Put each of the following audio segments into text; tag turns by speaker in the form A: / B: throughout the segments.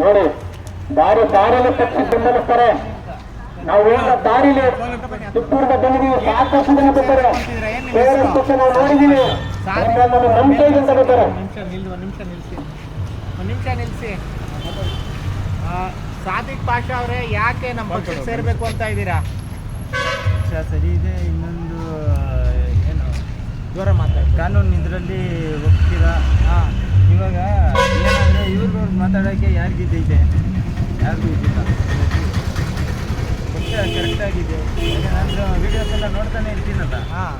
A: ನೋಡಿ ದಾರಿ ದಾರಿಯಲ್ಲಿ ಪಕ್ಷಿ ಬೆಂಬಲಿಸ್ತಾರೆ. ನಾವು ದಾರಿಲಿ ಚಿತ್ತೂರಿಂದ ಬಂದಿದ್ದೀವಿ ಸಾಕಷ್ಟು ಜನ ಬರ್ತಾರೆ. ಪೇರೆಂಟ್ಸ್ ನಾವು ನೋಡಿದ್ದೀವಿ ನಂಬಿಕೆ ಅಂತ
B: ನಿಮಿಷ ನಿಲ್ಲು ಒಂದು ನಿಮಿಷ ನಿಲ್ಲಿಸಿ ಒಂದು ನಿಮಿಷ ನಿಲ್ಲಿಸಿ ಸಾದಿಕ್ ಪಾಷಾ ಅವರೇ ಯಾಕೆ ನಮ್ಮ ಪಕ್ಷಕ್ಕೆ ಸೇರಬೇಕು ಅಂತ ಇದ್ದೀರಾ?
C: ಸರಿ ಇದೆ. ಇನ್ನೊಂದು
B: ಜೋರ ಮಾತಾಡಿ
C: ಕಾನೂನು ಇದರಲ್ಲಿ ಹೋಗ್ತೀರಾ?
B: ಹಾಂ.
C: ಇವಾಗ ಏನಂದರೆ ಇವ್ರಿಗೂ ಮಾತಾಡೋಕ್ಕೆ ಯಾರಿಗೂ ಇದೆ? ಯಾರಿಗೂ ಇದಿಲ್ಲ ಪಕ್ಷ ಕರೆಕ್ಟಾಗಿದೆ ನಾನು ವೀಡಿಯೋಸ್ ಎಲ್ಲ ನೋಡ್ತಾನೆ ಇರ್ತೀನಲ್ಲ?
B: ಹಾಂ.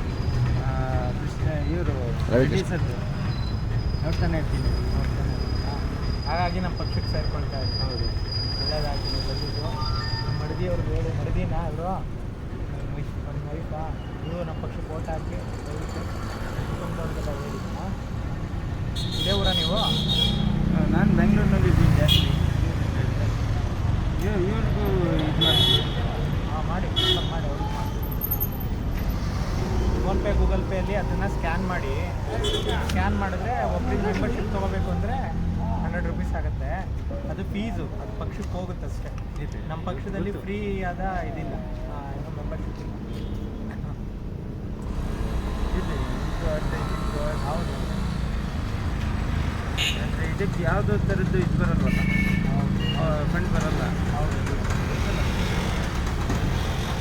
C: ಕೃಷ್ಣ ಇವರು ಸರ್ದು ನೋಡ್ತಾನೆ ಇರ್ತೀನಿ ನೋಡ್ತಾನೆ
B: ಹಾಗಾಗಿ ನಮ್ಮ ಪಕ್ಷಕ್ಕೆ ಸೇರ್ಕೊಳ್ತಾ ಇದ್ದೀನಿ. ಹೌದು. ಎಲ್ಲದಾಗಿ ಬಂದಿದ್ದು ನಮ್ಮ ಮಡದಿ ಅವ್ರಿಗೆ ಹೇಳಿ ಮಡದಿನ ಅವರು ವೈಫಾ ನೀವು ನಮ್ಮ ಪಕ್ಷಕ್ಕೆ ಓಟ್ ಹಾಕಿ ದಯವಿಟ್ಟು ಇದೇ ಊರ ನೀವು?
C: ನಾನು ಬೆಂಗಳೂರಿನಲ್ಲಿ ಇದ್ದೀನಿ ಜಾಸ್ತಿ. ಇವ್- ಇವ್ರಿಗೂ ಇದು ಮಾಡ್ತೀನಿ
B: ಹಾಂ ಮಾಡಿ ಮಾಡಿ ಅವ್ರಿಗೆ ಮಾಡಿ ಫೋನ್ಪೇ ಗೂಗಲ್ ಪೇಯಲ್ಲಿ ಅದನ್ನು ಸ್ಕ್ಯಾನ್ ಮಾಡಿ. ಸ್ಕ್ಯಾನ್ ಮಾಡಿದ್ರೆ ಒಬ್ಬರಿಗೆ ಮೆಂಬರ್ಶಿಪ್ ತೊಗೋಬೇಕು ಅಂದರೆ ಹಂಡ್ರೆಡ್ ರುಪೀಸ್ ಆಗುತ್ತೆ. ಅದು ಫೀಸು ಅದು ಪಕ್ಷಕ್ಕೆ ಹೋಗುತ್ತೆ ಅಷ್ಟೇ.
C: ಇದೆ.
B: ನಮ್ಮ ಪಕ್ಷದಲ್ಲಿ. ಫ್ರೀ ಆದ ಇದಿಲ್ಲ ಏನು ಮೆಂಬರ್ಶಿಪ್ ಇಲ್ಲ
C: ಇದೆ ಇದು ಅರ್ಧ ಇದು ಅರ್ಧ.
B: ಹೌದು
C: ಇದಕ್ಕೆ ಯಾವುದೋ ಥರದ್ದು ಇದು ಬರಲ್ವಲ್ಲ? ಫಂಡ್ ಬರಲ್ಲ.
B: ಹೌದು